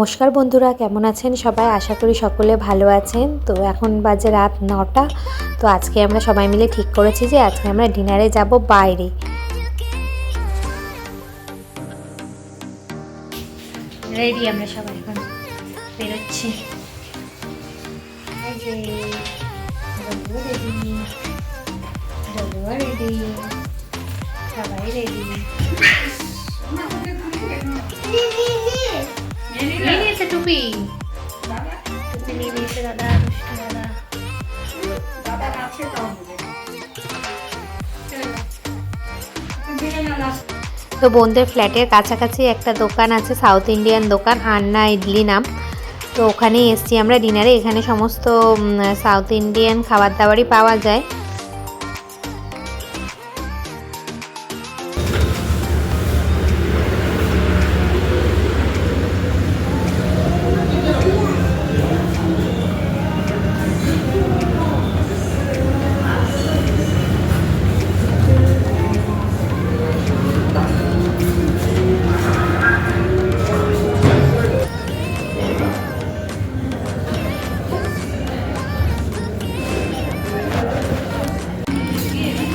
নমস্কার বন্ধুরা কেমন আছেন সবাই? আশা করি সকলে ভালো আছেন। তো এখন বাজে রাত নটা। তো আজকে আমরা সবাই মিলে ঠিক করেছি যে আজকে আমরা ডিনারে যাব বাইরে। রেডি আমরা সবাই এখন বেরোচ্ছি। ready, সবাই রেডি। দুষ্টু তো বোনদের ফ্ল্যাটের কাছাকাছি একটা দোকান আছে, সাউথ ইন্ডিয়ান দোকান, আন্না ইডলি নাম। তো ওখানেই এসছি আমরা ডিনারে। এখানে সমস্ত সাউথ ইন্ডিয়ান খাবার দাবারই পাওয়া যায়।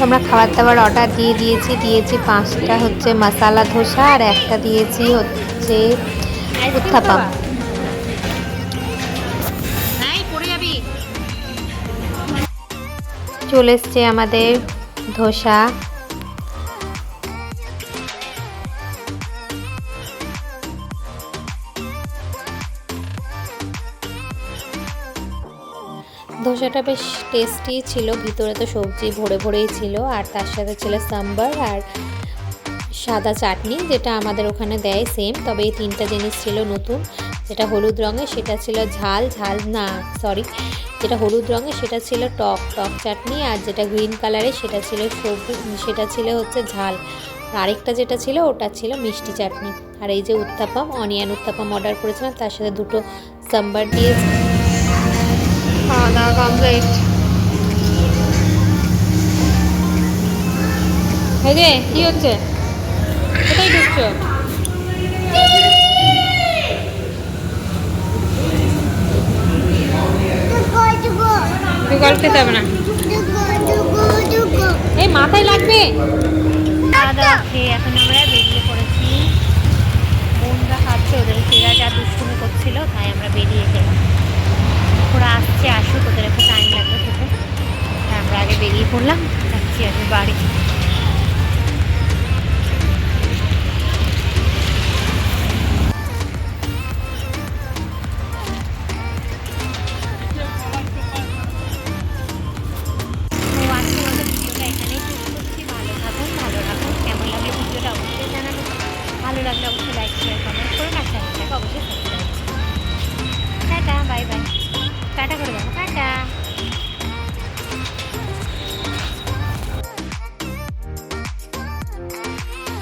আমরা খাবার দাবার অর্ডার দিয়ে দিয়েছি দিয়েছি পাঁচটা হচ্ছে মশালা ধোসা আর একটা দিয়েছি হচ্ছে উত্থাপাম চলে এসছে আমাদের ধোসা। ধোসাটা বেশ টেস্টি ছিল, ভিতরে তো সবজি ভরে ভরেই ছিল, আর তার সাথে ছিল সাম্বার আর সাদা চাটনি, যেটা আমাদের ওখানে দেয় সেম তবে এই তিনটা জিনিস ছিল নতুন, যেটা হলুদ রঙের, সেটা ছিল ঝাল ঝাল না সরি যেটা হলুদ রঙের, সেটা ছিল টক টক চাটনি, আর যেটা গ্রিন কালারের সেটা ছিল সবজি, সেটা ছিল হচ্ছে ঝাল। আরেকটা যেটা ছিল, ওটা ছিল মিষ্টি চাটনি। আর এই যে উত্তাপাম অনিয়ন উত্তাপাম অর্ডার করেছিলাম, তার সাথে দুটো সাম্বার দিয়েছি। খাওয়া দাওয়া কমপ্লিট যে, কি হচ্ছে? কোথায় ঢুকছো? গল্প হবে না। এই, মাথায় লাগবে? খাওয়া দাওয়া খেয়ে এখন আমরা বেরিয়ে পড়েছি। বোনরা খাচ্ছে, ওদের ফেরা যা দুষ্টুমি করছিল, তাই আমরা বেরিয়ে গেলাম। পড়লাম যাচ্ছি আমি বাড়ি।